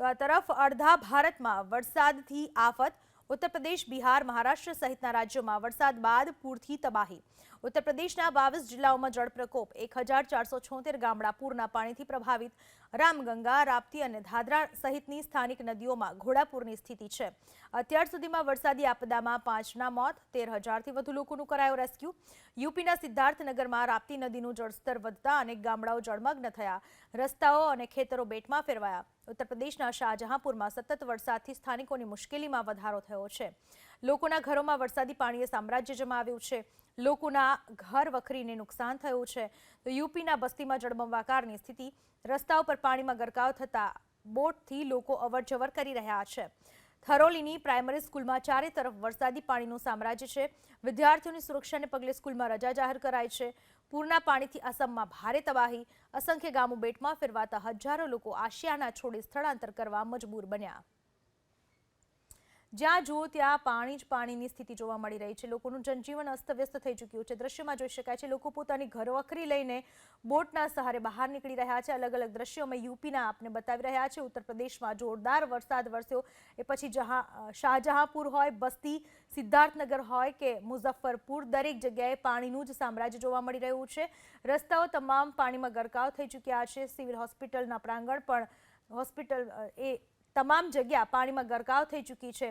તો આ તરફ અડધા ભારતમાં વરસાદથી આફત ઉત્તર પ્રદેશ બિહાર, મહારાષ્ટ્ર સહિતના રાજ્યોમાં વરસાદ બાદ પૂરથી તબાહી. ઉત્તર પ્રદેશના બાવીસ જિલ્લાઓમાં જળ પ્રકોપ, એક હજાર ચારસો છોતેર ગામડા પૂરના પાણીથી પ્રભાવિત. રામગંગા, રાપ્તી અને ધાદરા સહિતની સ્થાનિક નદીઓમાં ઘોડાપૂરની સ્થિતિ છે. અત્યાર સુધીમાં વરસાદી આપદામાં પાંચના મોત, તેર હજારથી વધુ લોકોનું કરાયો રેસ્ક્યુ. યુપીના સિદ્ધાર્થનગરમાં રાપ્તી નદીનું જળસ્તર વધતા અનેક ગામડાઓ જળમગ્ન થયા. રસ્તાઓ અને ખેતરો બેટમાં ફેરવાયા. ઉત્તર પ્રદેશના શાહજહાંપુરમાં સતત વરસાદથી સ્થાનિકોની મુશ્કેલીમાં વધારો થયો. છે. લોકોના ઘરોમાં વરસાદી પાણીએ સામ્રાજ્ય જમાવ્યું છે. લોકોના ઘર વખરીને નુકસાન થયું છે. તો યુપીના બસ્તીમાં જળબંબાકારની સ્થિતિ. રસ્તાઓ પર પાણીમાં ગરકાવ થતાં બોટથી લોકો અવરજવર કરી રહ્યા છે. થરોલીની પ્રાઇમરી સ્કૂલમાં ચારે તરફ વરસાદી પાણીનું સામ્રાજ્ય છે. વિદ્યાર્થીઓની સુરક્ષાને પગલે સ્કૂલમાં રજા જાહેર કરાઈ છે. પૂરના પાણીથી અસમમાં ભારે તબાહી. અસંખ્ય ગામો બેટમાં ફેરવાતા હજારો લોકો આશિયાના છોડે સ્થળાંતર કરવા મજબૂર બન્યા. જ્યાં જુઓ ત્યાં પાણી જ પાણીની સ્થિતિ જોવા મળી રહી છે. લોકોનું જનજીવન અસ્તવ્યસ્ત થઈ ચૂક્યું છે. દ્રશ્યમાં જોઈ શકાય છે, લોકો પોતાની ઘરવખરી લઈને બોટના સહારે બહાર નીકળી રહ્યા છે. અલગ અલગ દ્રશ્યો અમે યુપીના આપને બતાવી રહ્યા છે ઉત્તર પ્રદેશમાં જોરદાર વરસાદ વરસ્યો. એ પછી જહાં, શાહજહાંપુર હોય, બસ્તી, સિદ્ધાર્થનગર હોય કે મુઝફ્ફરપુર, દરેક જગ્યાએ પાણીનું જ સામ્રાજ્ય જોવા મળી રહ્યું છે. રસ્તાઓ તમામ પાણીમાં ગરકાવ થઈ ચૂક્યા છે. સિવિલ હોસ્પિટલના પ્રાંગણ પણ, હોસ્પિટલ એ તમામ જગ્યા પાણીમાં ગરકાવ થઈ ચૂકી છે.